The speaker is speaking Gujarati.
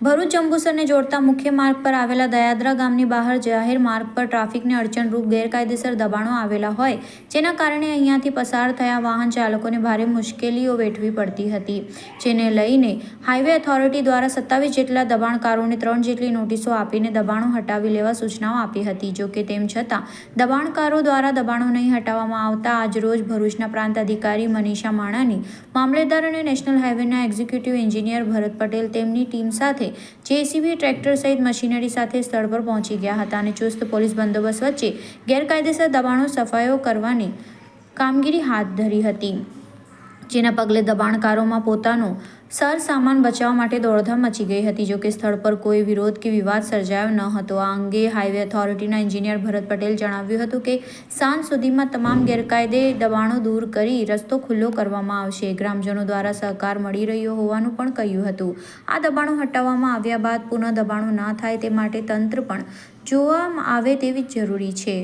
ભરૂચ જંબુસરને જોડતા મુખ્ય માર્ગ પર આવેલા દયાદરા ગામની બહાર જાહેર માર્ગ પર ટ્રાફિકને અડચણરૂપ ગેરકાયદેસર દબાણો આવેલા હોય, જેના કારણે અહીંયાથી પસાર થયા વાહન ચાલકોને ભારે મુશ્કેલીઓ વેઠવી પડતી હતી, જેને લઈને હાઈવે ઓથોરિટી દ્વારા સત્તાવીસ જેટલા દબાણકારોને ત્રણ જેટલી નોટિસો આપીને દબાણો હટાવી લેવા સૂચનાઓ આપી હતી. જોકે તેમ છતાં, દબાણકારો દ્વારા દબાણો નહીં હટાવવામાં આવતા આજરોજ ભરૂચના પ્રાંત અધિકારી મનીષા માણાની મામલેદાર અને નેશનલ હાઈવેના એક્ઝિક્યુટિવ એન્જિનિયર ભરત પટેલ તેમની ટીમ સાથે જેસીબી ટ્રેક્ટર સહિત મશીનરી સાથે સ્થળ પર પહોંચી ગયા હતા અને ચુસ્ત પોલીસ બંદોબસ્ત વચ્ચે ગેરકાયદેસર દબાણો સફાયો કરવાની કામગીરી હાથ ધરી હતી. જેના પગલે દબાણકારોમાં પોતાનો સર સામાન બચાવવા માટે દોડધામ મચી ગઈ હતી. જોકે સ્થળ પર કોઈ વિરોધ કે વિવાદ સર્જાયો ન હતો. આ અંગે હાઈવે ઓથોરિટીના એન્જિનિયર ભરત પટેલ જણાવ્યું હતું કે, સાંજ સુધીમાં તમામ ગેરકાયદે દબાણો દૂર કરી રસ્તો ખુલ્લો કરવામાં આવશે. ગ્રામજનો દ્વારા સહકાર મળી રહ્યો હોવાનું પણ કહ્યું હતું. આ દબાણો હટાવવામાં આવ્યા બાદ પુનઃ દબાણો ના થાય તે માટે તંત્ર પણ જોવામાં આવે તેવી જરૂરી છે.